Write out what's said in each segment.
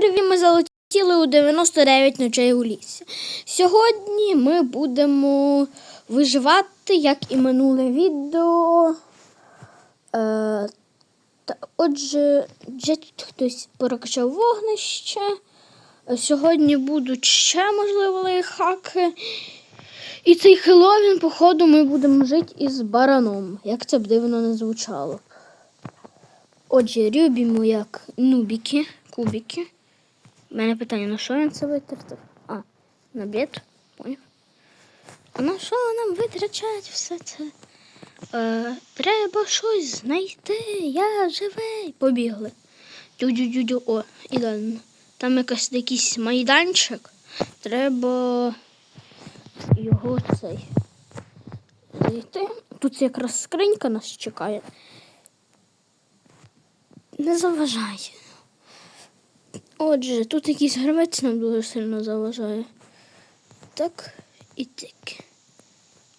привіт, ми залетіли у 99 ночей у лісі. Сьогодні ми будемо виживати, як і минуле відео. Е, та, отже, вже тут хтось прокачав вогнище. Е, Сьогодні будуть ще, можливо, лайфхаки. І цей Хеллоуін, походу, ми будемо жити із бараном, як це б дивно не звучало. Отже, любимо як нубіки, кубики. У мене питання, на що він це витратив? А, на бред? Поняв. А на що нам витрачати все це? Е, треба щось знайти. Я живий. Побігли. Дю-дю-дю-дю. О, ідеально. Там якийсь якийсь майданчик. Треба його цей. Зайти. Тут якраз скринька нас чекає. Не заважає. Отже, тут якийсь гравець нам дуже сильно заважає. Так і так.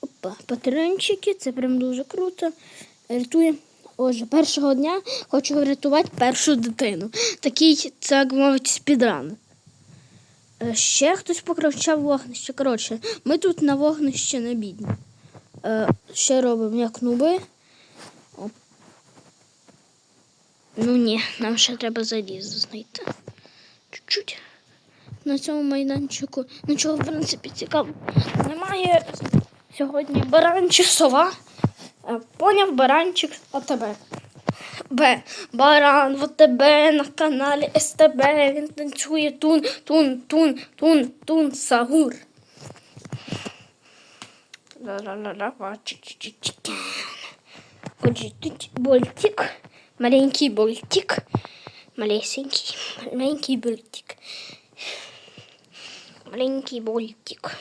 Опа, патрончики, це прям дуже круто. Рятує. Отже, першого дня хочу врятувати першу дитину. Такий, це, як мовить, спідран. Е, Ще хтось покривчав вогнище. Коротше, ми тут на вогнище не бідні. Е, ще робимо як нуби. Ну ні, нам ще треба заліз знайти. Чуть-чуть. На цьому майданчику нічого, в принципі, цікавого немає. Сьогодні баранчик сова. Е, Поняв баранчик АТБ. Б. Баран в АТБ на каналі СТБ. Він танцює тун, тун, тун, тун, тун, сагур. Отже, тут больтик, маленький больтик, малесенький, маленький больтик, маленький больтик.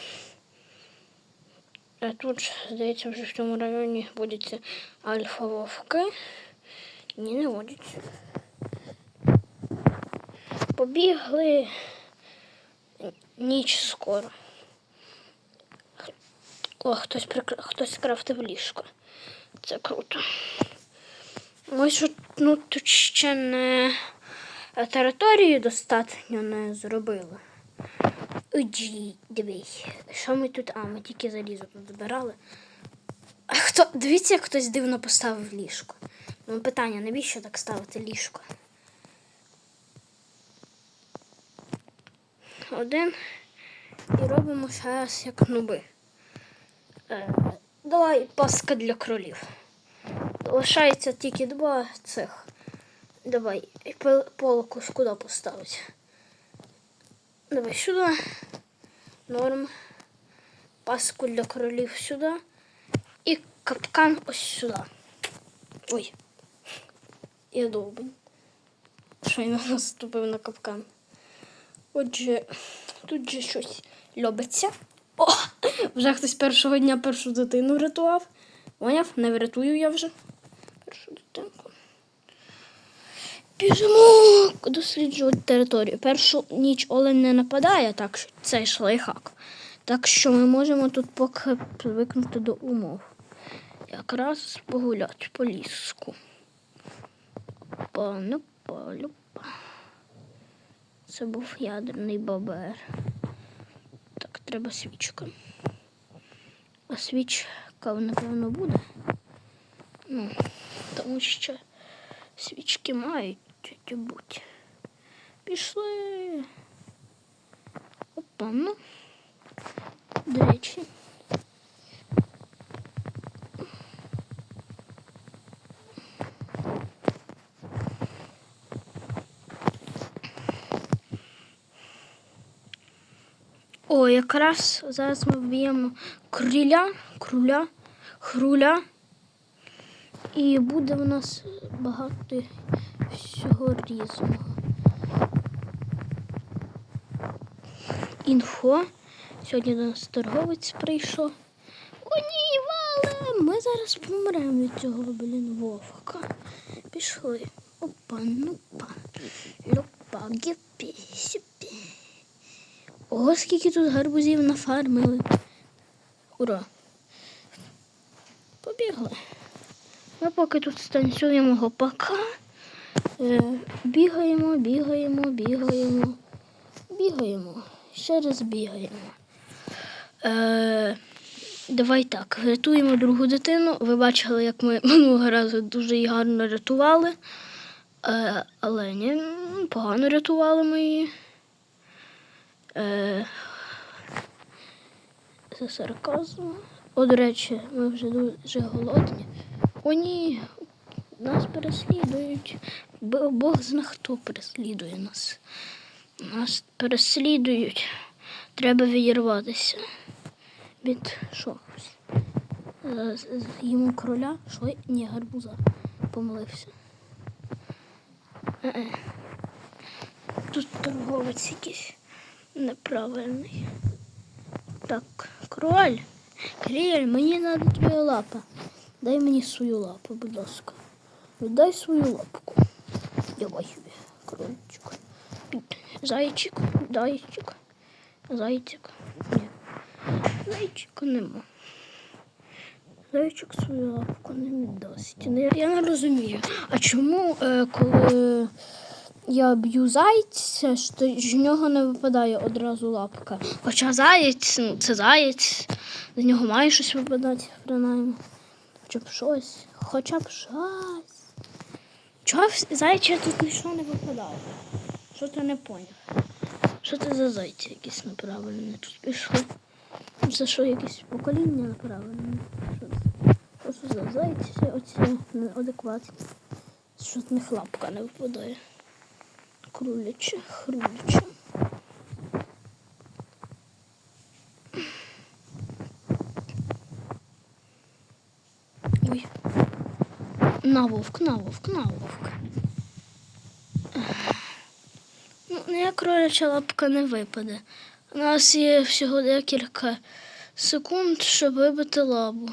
А тут, здається, вже в цьому районі водяться альфа-вовки. Ні, не водяться. Побігли ніч скоро. О, хтось прикр... хтось скрафтив ліжко. Це круто. Ось ну, тут ще не територію достатньо не зробили. Оджі, дивись, що ми тут? А, ми тільки залізо тут збирали. А хто? Дивіться, як хтось дивно поставив ліжко. Ну, питання, навіщо так ставити ліжко? Один. І робимо зараз як нуби. Е, давай паска для кролів. Лишається тільки два цих. Давай, полку ж куди поставити? Давай сюди. Норм. Паску для кролів сюди. І капкан ось сюди. Ой. Я довбень. Що я наступив на капкан. Отже, тут же щось льобиться. О! Вже хтось першого дня першу дитину рятував. Поняв? Не врятую я вже. Першу дитинку. Біжимо досліджувати територію. Першу ніч олень не нападає, так що це ж лайфхак. Так що ми можемо тут поки привикнути до умов. Якраз погуляти по ліску. Пане полюпа. Це був ядерний бабер. Так, треба свічка. А свічка, напевно, буде. Ну, тому що свічки мають бути. Пішли. Опа, ну. До речі. О, якраз зараз ми вб'ємо криля, круля, хруля. І буде в нас багато всього різного. Інфо. Сьогодні до нас торговець прийшов. О, ні, вале! Ми зараз помремо від цього, блін, вовка. Пішли. Опа, нупа. Люпа, гіпі, сюпі. Ого, скільки тут гарбузів нафармили. Ура! Побігли. Ми поки тут станцюємо гопака. Е, бігаємо, бігаємо, бігаємо, бігаємо. Ще раз бігаємо. Е, давай так, рятуємо другу дитину. Ви бачили, як ми минулого разу дуже її гарно рятували. Е, але ні, погано рятували ми її. Е, це сарказм. О, до речі, ми вже дуже голодні. О, ні, нас переслідують. Бог зна хто переслідує нас. Нас переслідують. Треба відірватися. Від що? Е, з- з- кроля? Що? Ні, гарбуза. Помилився. Тут торговець якийсь неправильний. Так, кроль. Кріль, мені треба твоя лапа. Дай мені свою лапу, будь ласка. Віддай свою лапку. Давай собі, крольчик. Зайчик, зайчик, зайчик. Ні. Зайчика нема. Зайчик свою лапку не віддасть. Ну, Я, я не розумію. А чому, е, коли я б'ю зайця, що з нього не випадає одразу лапка? Хоча заєць, ну, це заєць, з нього має щось випадати, принаймні. Хоча б щось. Хоча б щось. Чого зайця тут нічого не випадало? Що ти не поняв? Що це за зайці якісь неправильні тут пішли? Це що якесь покоління направлене? Що це? За зайці оці неадекватні? Що з них лапка не випадає? Круляче, хруляче. Ой. На вовк, на вовк, на вовк. Ну, ніяк кроляча лапка не випаде. У нас є всього декілька секунд, щоб вибити лабу.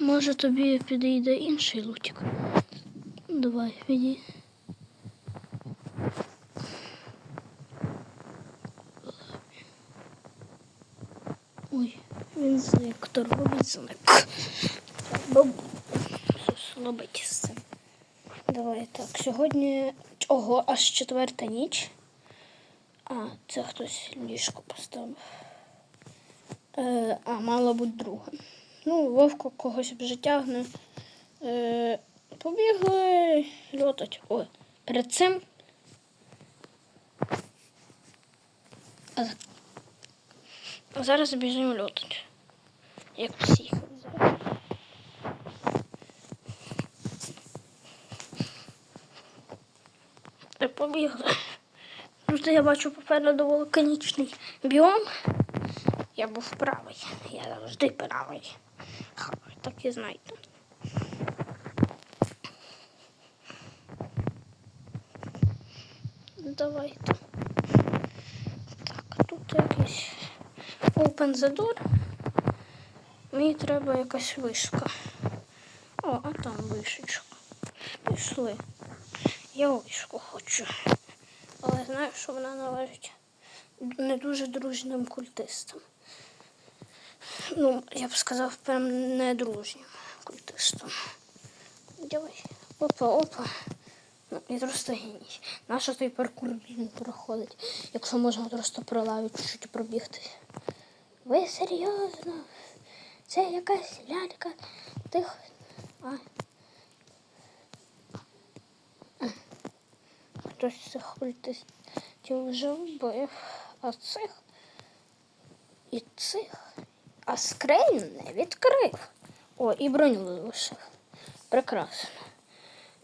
Може тобі підійде інший лутик. Давай, підій. Ой, він зник, торговець зник. Слабить з цим. Давай так. Сьогодні. Ого, аж четверта ніч. А, це хтось ліжко поставив. Е, а, мало бути друга. Ну, вовко когось вже тягне. Е, побігли льотать. Ой, перед цим. А зараз біжимо льотать. Як всіх. Та побігли. Тут я бачу попереду вулканічний біом. Я був правий. Я завжди правий. Так і знаєте. Давайте. Так, тут якийсь open the door. Мені треба якась вишка. О, а там вишечка. Пішли. Я вишку хочу. Але знаю, що вона належить не дуже дружнім культистам. Ну, я б сказав, прям не дружнім культистам. Давай. Опа, опа. Ну, і просто геній. Нащо той паркур проходить, якщо можна просто про лаві чуть-чуть пробігти. Ви серйозно? Це якась лялька. Тихо. А. Хтось цих культистів вже вбив, а цих і цих. А скриню не відкрив. О, і броню залишив. Прекрасно.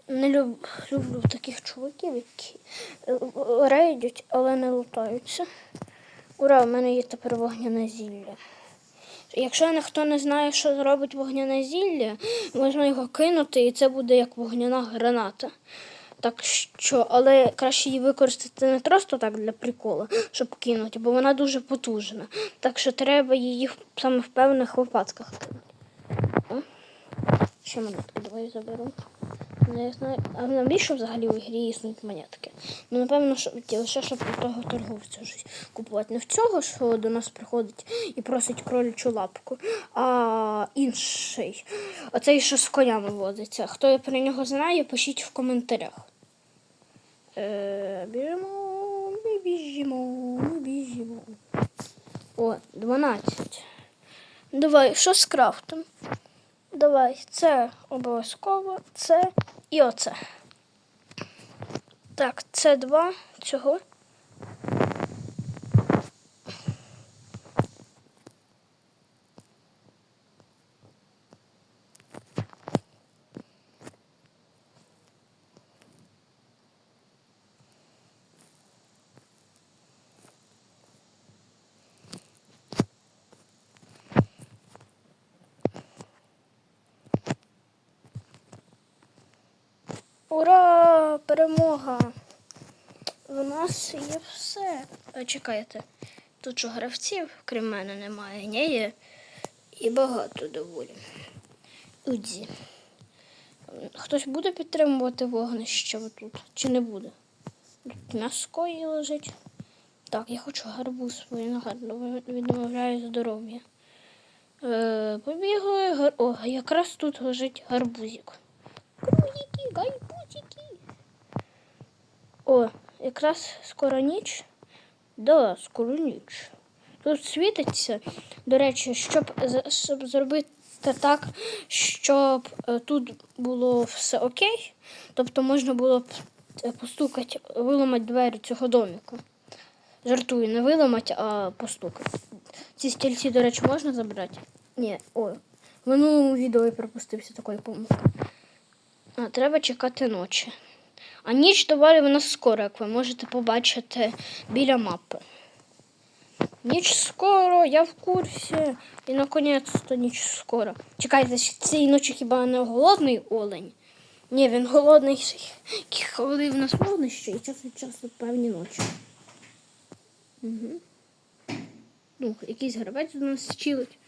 Не люб, люблю таких чуваків, які е, е, рейдять, але не лутаються. Ура, в мене є тепер вогняне зілля. Якщо ніхто не знає, що зробить вогняне зілля, можна його кинути, і це буде як вогняна граната. Так що, але краще її використати не просто так для приколу, щоб кинути, бо вона дуже потужна. Так що треба її саме в певних випадках кинути. Ще монетки давай заберу. Не знаю, а навіщо взагалі в ігрі існують монетки? Ну, напевно, що лише щоб у того торговця щось купувати. Не в цього, що до нас приходить і просить кролячу лапку, а інший. Оцей, що з конями возиться. Хто про нього знає, пишіть в коментарях. Е, біжимо, ми біжимо, ми біжимо. О, 12. Давай, що з крафтом? Давай, це обов'язково, це і оце. Так, це два цього. Ура! Перемога! У нас є все. А, чекайте, тут що гравців, крім мене, немає. Ні, є. І багато доволі. Удзі. Хтось буде підтримувати вогнище тут чи не буде? Тут м'яско і лежить. Так, я хочу гарбуз, бо він гарно відмовляє здоров'я. Е, побігли. О, якраз тут лежить гарбузик. Крузики, гайбузики. О, якраз скоро ніч. Да, скоро ніч. Тут світиться. До речі, щоб, щоб зробити так, щоб е, тут було все окей, тобто можна було е, постукати, виламати двері цього доміку. Жартую, не виламати, а постукати. Ці стільці, до речі, можна забрати? Ні, ой. В минулому відео я пропустився такої помилки. А, треба чекати ночі. А ніч доволі вона скоро, як ви можете побачити біля мапи. Ніч скоро, я в курсі. І наконець-то ніч скоро. Чекайте, цієї ночі хіба не голодний олень? Ні, він голодний, коли в нас вогнище і час від часу певні ночі. Угу. Ну, якийсь гравець до нас чилить.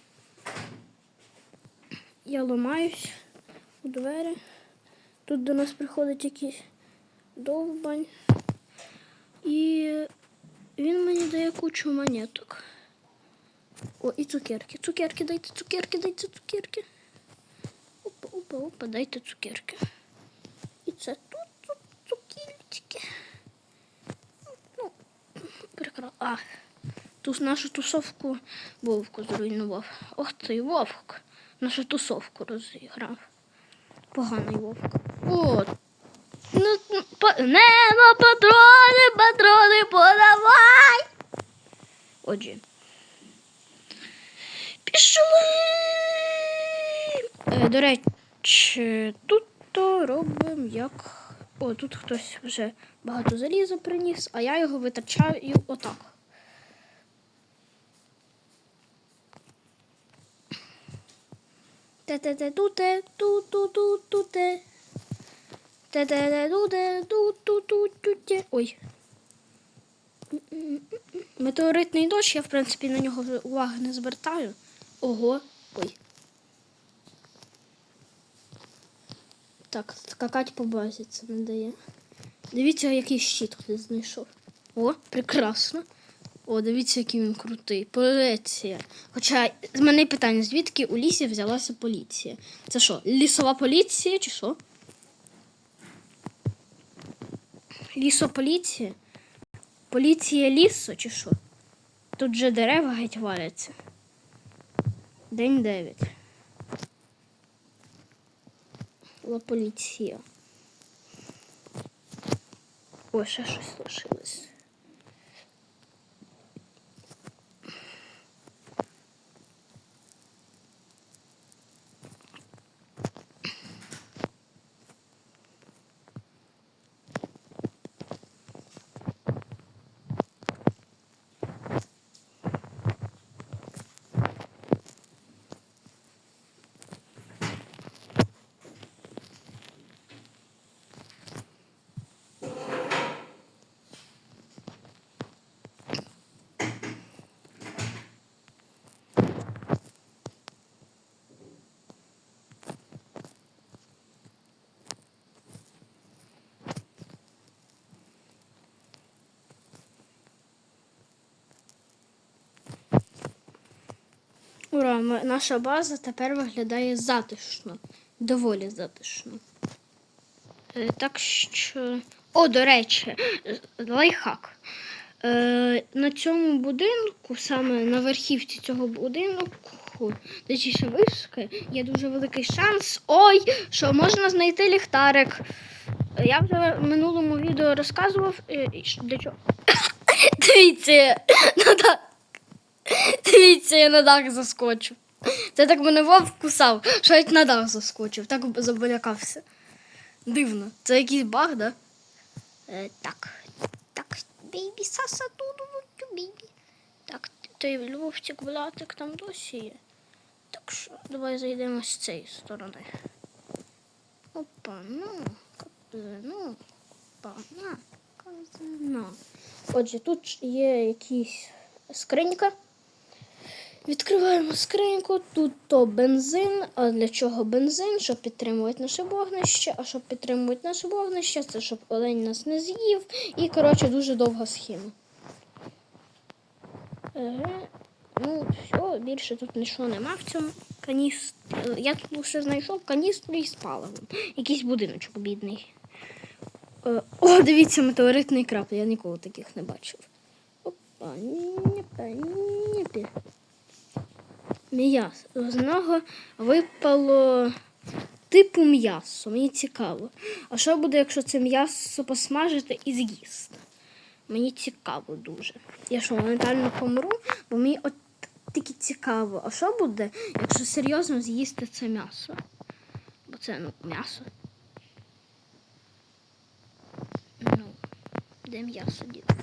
Я ламаюсь у двері. Тут до нас приходить якийсь довбань. І він мені дає кучу монеток. О, і цукерки. Цукерки, дайте цукерки, дайте цукерки. Опа, опа, опа, дайте цукерки. І це тут, тут цукерки. Ну, прекрасно. А, тут нашу тусовку Вовку зруйнував. Ох ти, Вовк. Нашу тусовку розіграв. Поганий вовк. О, ну, ну, по... Немо, патрони, патрони, подавай. Отже. Пішли. Е, до речі, тут то робимо як. О, тут хтось вже багато заліза приніс, а я його витрачаю отак. Те-те-те-ту-те, ту-ту-ту-ту-те. Ой. Метеоритний дощ, я, в принципі, на нього уваги не звертаю. Ого. Ой. Так, скакать по базі це не дає. Дивіться, який щит хтось знайшов. О, прекрасно. О, дивіться, який він крутий. Поліція. Хоча з мене питання, звідки у лісі взялася поліція? Це що, лісова поліція чи що? Лісополіція? Поліція лісу чи що? Тут же дерева геть валяться. День 9. Ла поліція. О, ще щось лишилось. Ура, наша база тепер виглядає затишно. Доволі затишно. Е, Так що. О, до речі, лайфхак. Е, на цьому будинку, саме на верхівці цього будинку, точніше вишки, є дуже великий шанс. Ой, що можна знайти ліхтарик. Я вже в минулому відео розказував, е, для чого. Дивіться, на дах. Дивіться, я на дах заскочив. Це так мене вовк кусав, що я на дах заскочив, так заболякався. Дивно. Це якийсь баг, да? Е, так. Так, бейбі саса туду бейбі. Так, той Львовчик Влатик там досі є. Так що давай зайдемо з цієї сторони. Опа, ну, ну, опа, на, казано. Отже, тут є якісь скринька. Відкриваємо скриньку. Тут то бензин. А для чого бензин? Щоб підтримувати наше вогнище. А щоб підтримувати наше вогнище, це щоб олень нас не з'їв. І, коротше, дуже довга схема. Еге. Ну, все, більше тут нічого нема в цьому каністрі. Я тут лише знайшов каністру із паливом. Якийсь будиночок бідний. Е, О, дивіться, метеоритний краб. Я ніколи таких не бачив. Опа, ніпа, ніпі. М'ясо. З нього випало типу м'ясо. Мені цікаво. А що буде, якщо це м'ясо посмажити і з'їсти? Мені цікаво дуже. Я що, моментально помру, бо мені от тільки цікаво. А що буде, якщо серйозно з'їсти це м'ясо? Бо це ну, м'ясо. Ну, де м'ясо діти?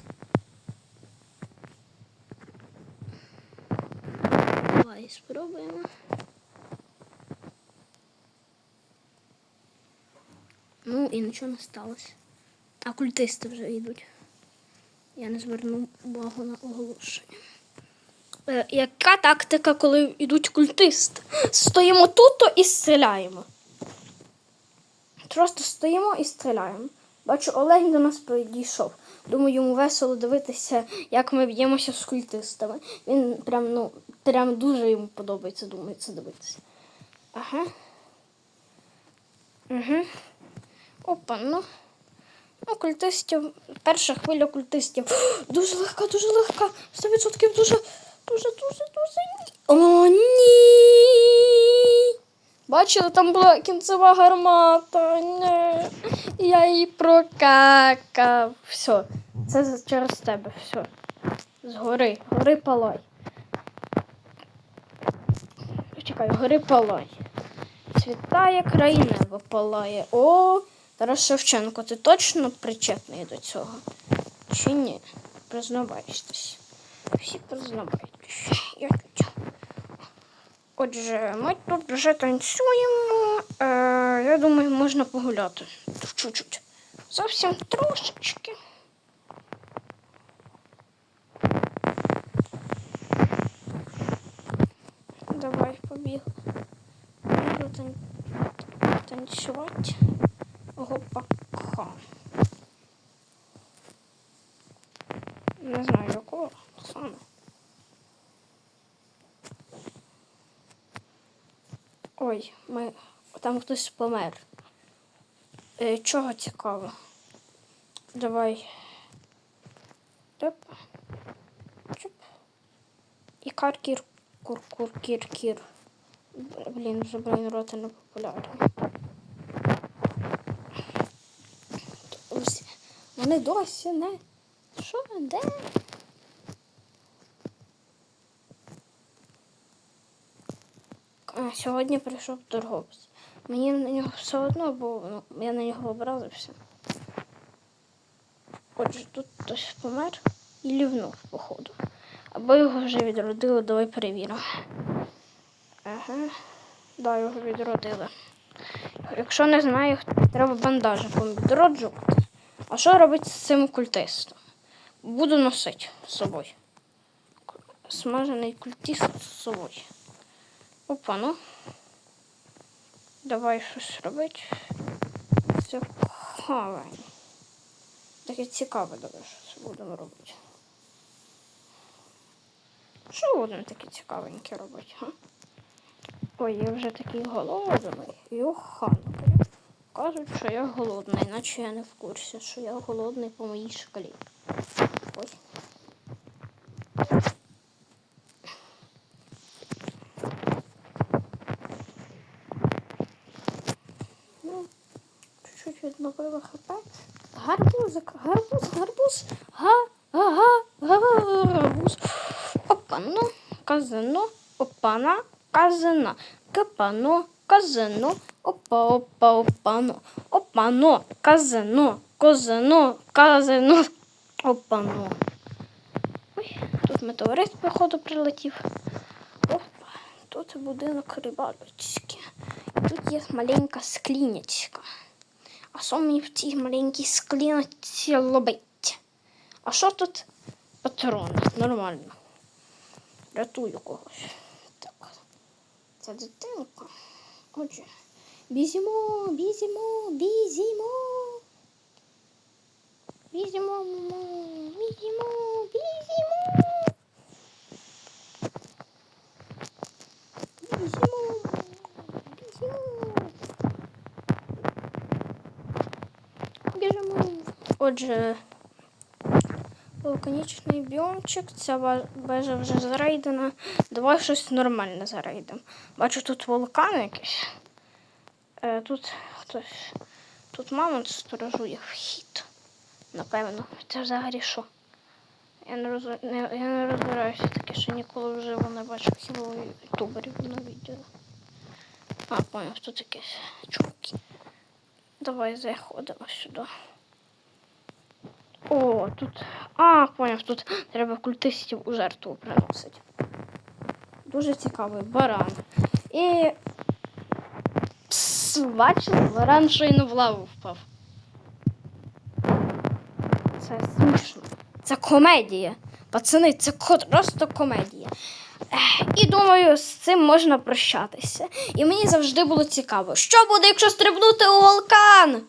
Давай спробуємо. Ну і нічого не сталося. А культисти вже йдуть. Я не звернув увагу на оголошення. Е, яка тактика, коли йдуть культисти? Стоїмо тут і стріляємо. Просто стоїмо і стріляємо. Бачу, Олень до нас підійшов. Думаю, йому весело дивитися, як ми б'ємося з культистами. Він прям, ну, прям дуже йому подобається, це дивитися. Ага. Угу. Опа, ну. Ну, культистів. Перша хвиля культистів. Дуже легка, дуже легка. 100% дуже, дуже, дуже, дуже. О, ні. Бачили, там була кінцева гармата. Ні. Я її прокакав. Все. Це через тебе. Все. Згори, гори палай. Чекай, гори палай. Цвітає край небо палає. О, Тарас Шевченко, ти точно причетний до цього? Чи ні? Признавайтесь. Всі признавайтесь. Я. Отже, ми тут вже танцюємо. Е, я думаю, можна погуляти. Чуть-чуть. Зовсім трошечки. Давай, побіг. Буду тан... танцювати. Гопака. Не знаю якого саме. Ой, ми... там хтось помер. Е, чого цікаво? Давай. Тип. Чуп. І каркір. Кур-кур-кір-кір. Блін, вже блін роти не популярні. Вони досі не. Що? Де? Сьогодні прийшов торговець. Мені на нього все одно, бо ну, я на нього образився. Отже, тут хтось помер і лівнув, походу. Або його вже відродили, давай перевіримо. Ага. Да, його відродили. Якщо не знаю, треба бандажиком відроджувати. А що робити з цим культистом? Буду носити з собою. Смажений культист з собою. Опа, ну. Давай щось робити. Це хавай. Таке цікаве, давай щось будемо робити. Що будемо таке цікавеньке робити, га? Ой, я вже такий голодний. Йоханка. Кажуть, що я голодний, наче я не в курсі, що я голодний по моїй шкалі. Ой. Ну, чуть-чуть хп. Гарбузик, гарбуз, гарбуз. Га, га, га, га, гарбуз. Опано, казино, опана, казино. Капано, казино, опа, опа, опано. Опано, казино, козино, казино, опано. Ой, тут метеорит, походу, прилетів. Опа, тут будинок рибалочки. Тут є маленька склінячка. А що мені в цій маленькій скліночці робить? А що тут патрони? Нормально. Рятую когось. Так. Це дитинка. Отже. Бізімо, бізімо, бізімо. Бізімо, бізімо, бізімо. Бізімо, бізімо. Біжимо. Отже, вулканічний біомчик, ця вежа вже зарейдена. Давай щось нормальне зарейдемо. Бачу, тут вулкан якийсь. Е, тут хтось. Тут мамонт сторожує вхід. Напевно. Це взагалі що? Я не, роз... не, я не розбираюся таке, що ніколи вживо не бачив хіба ютуберів на відео. А, поняв, тут якісь чуваки. Давай заходимо сюди. О, тут. А, поняв, тут треба культистів у жертву приносити. Дуже цікавий баран. І. Пс, бачили, баран щойно в лаву впав. Це смішно. Це комедія. Пацани, це просто комедія. І думаю, з цим можна прощатися. І мені завжди було цікаво, що буде, якщо стрибнути у вулкан?